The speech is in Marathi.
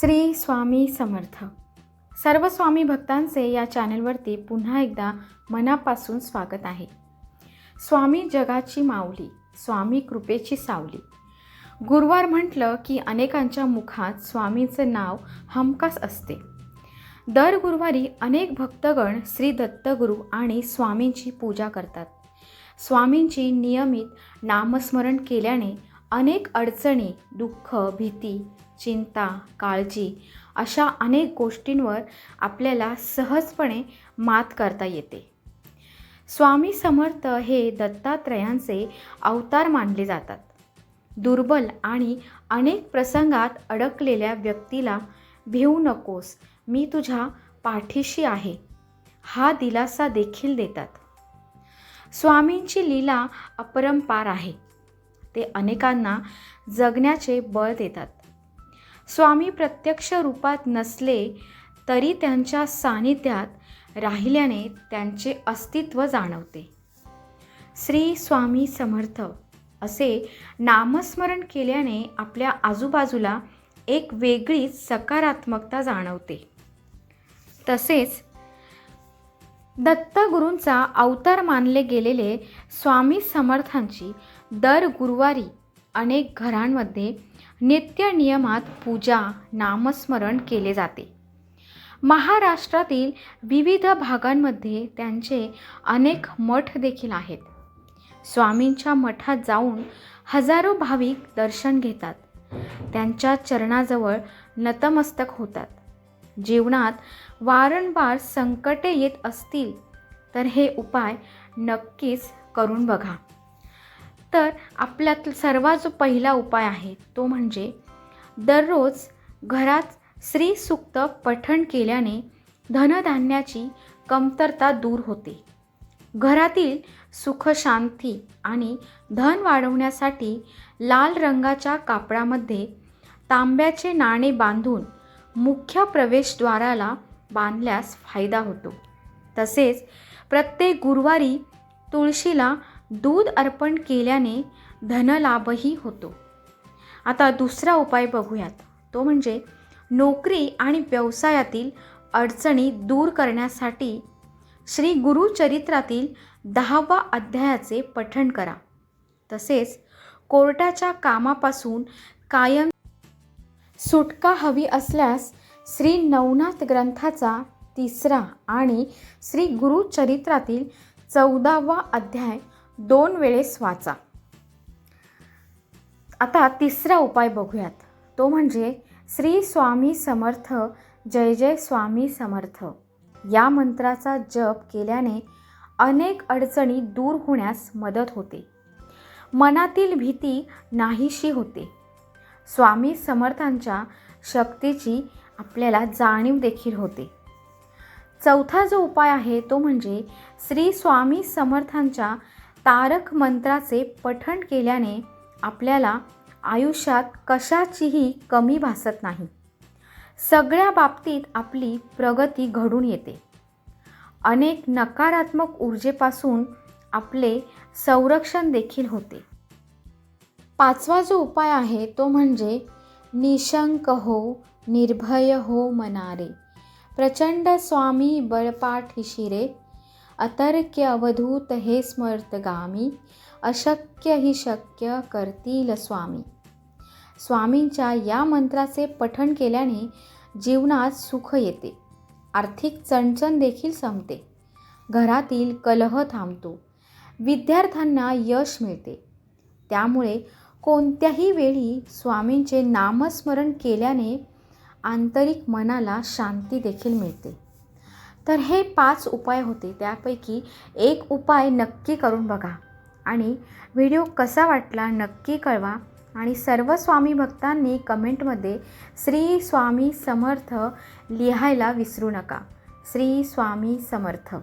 श्री स्वामी समर्थ. सर्व स्वामी भक्तांचे या चॅनलवरती पुन्हा एकदा मनापासून स्वागत आहे. स्वामी जगाची माऊली स्वामी कृपेची सावली. गुरुवार म्हटलं की अनेकांच्या मुखात स्वामीचं नाव हमखास असते. दर गुरुवारी अनेक भक्तगण श्री दत्तगुरू आणि स्वामींची पूजा करतात. स्वामींची नियमित नामस्मरण केल्याने अनेक अडचणी दुःख भीती चिंता काळजी अशा अनेक गोष्टींवर आपल्याला सहजपणे मात करता येते. स्वामी समर्थ हे दत्तात्रयांचे अवतार मानले जातात. दुर्बल आणि अनेक प्रसंगात अडकलेल्या व्यक्तीला भिवू नकोस मी तुझ्या पाठीशी आहे. हा दिलासा देखील देतात. स्वामींची लीला अपरंपार आहे. ते अनेकांना जगण्याचे बळ देतात. स्वामी प्रत्यक्ष रूपात नसले तरी त्यांच्या सानिध्यात राहिल्याने त्यांचे अस्तित्व जाणवते. श्री स्वामी समर्थ असे नामस्मरण केल्याने आपल्या आजूबाजूला एक वेगळीच सकारात्मकता जाणवते. तसेच दत्तगुरूंचा अवतार मानले गेलेले स्वामी समर्थांची दर गुरुवारी अनेक घरांमध्ये नित्य नियमात पूजा नामस्मरण केले जाते. महाराष्ट्रातील विविध भागांमध्ये त्यांचे अनेक मठ देखील आहेत. स्वामींच्या मठात जाऊन हजारो भाविक दर्शन घेतात. त्यांच्या चरणाजवळ नतमस्तक होतात. जीवनात वारंवार संकटे येत असतील तर हे उपाय नक्कीच करून बघा. तर आपल्यात सर्वात जो पहिला उपाय आहे तो म्हणजे दररोज घरात श्री सुक्त पठण केल्याने धनधान्याची कमतरता दूर होते. घरातील सुख शांती आणि धन वाढवण्यासाठी लाल रंगाच्या कापडामध्ये तांब्याचे नाणे बांधून मुख्य प्रवेशद्वाराला बांधल्यास फायदा होतो. तसेच प्रत्येक गुरुवारी तुळशीला दूध अर्पण केल्याने धनलाभही होतो. आता दुसरा उपाय बघूयात. तो म्हणजे नोकरी आणि व्यवसायातील अडचणी दूर करण्यासाठी श्री गुरुचरित्रातील दहावा अध्यायाचे पठण करा. तसेच कोर्टाच्या कामापासून कायम सुटका हवी असल्यास श्री नवनाथ ग्रंथाचा तिसरा आणि श्री गुरुचरित्रातील चौदावा अध्याय दोन वेळेस वाचा. आता तिसरा उपाय बघूयात. तो म्हणजे श्री स्वामी समर्थ जय जय स्वामी समर्थ. या मंत्राचा जप केल्याने अनेक अडचणी दूर होण्यास मदत होते. मनातील भीती नाहीशी होते. स्वामी समर्थांच्या शक्तीची आपल्याला जाणीव देखील होते. चौथा जो उपाय आहे तो म्हणजे श्री स्वामी समर्थांच्या तारक मंत्राचे पठण केल्याने आपल्याला आयुष्यात कशाचीही कमी भासत नाही. सगळ्या बाबतीत आपली प्रगती घडून येते. अनेक नकारात्मक ऊर्जेपासून आपले संरक्षण देखील होते. पाचवा जो उपाय आहे तो म्हणजे निशंक हो निर्भय हो मनारे. प्रचंड स्वामी बळपाठ शिरे अतर्क्य अवधूत हे स्मर्तगामी अशक्य ही शक्य करतील स्वामी. स्वामींच्या या मंत्राचे पठण केल्याने जीवनात सुख येते. आर्थिक चणचण देखील संपते. घरातील कलह थांबतो. विद्यार्थ्यांना यश मिळते. त्यामुळे कोणत्याही वेळी स्वामींचे नामस्मरण केल्याने आंतरिक मनाला शांती देखील मिळते. तर हे पाच उपाय होते. त्यापैकी एक उपाय नक्की करून बघा. आणि व्हिडिओ कसा वाटला नक्की कळवा. आणि सर्व स्वामी भक्तांनी कमेंटमध्ये श्री स्वामी समर्थ लिहायला विसरू नका. श्री स्वामी समर्थ.